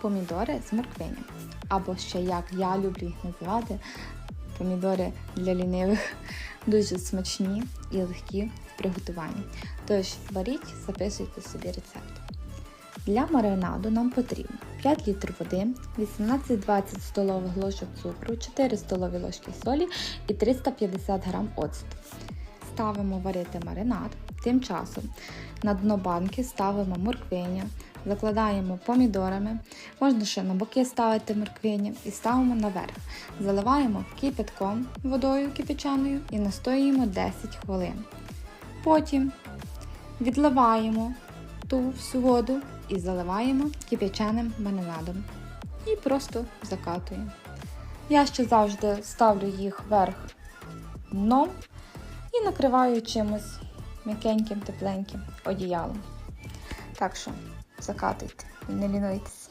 помідори з морквиням. Або ще як я люблю їх називати, помідори для лінивих дуже смачні і легкі в приготуванні. Тож варіть, записуйте собі рецепт. Для маринаду нам потрібно 5 літрів води, 18-20 столових ложок цукру, 4 столові ложки солі і 350 г оцту. Ставимо варити маринад. Тим часом на дно банки ставимо морквиня, закладаємо помідорами, можна ще на боки ставити морквиня і ставимо наверх. Заливаємо кипятком водою кипячаною і настоюємо 10 хвилин. Потім відливаємо ту всю воду і заливаємо кип'яченим маринадом. І просто закатуємо. Я ще завжди ставлю їх вверх дном і накриваю чимось м'якеньким, тепленьким одіялом. Так що закатуйте не лінуйтесь.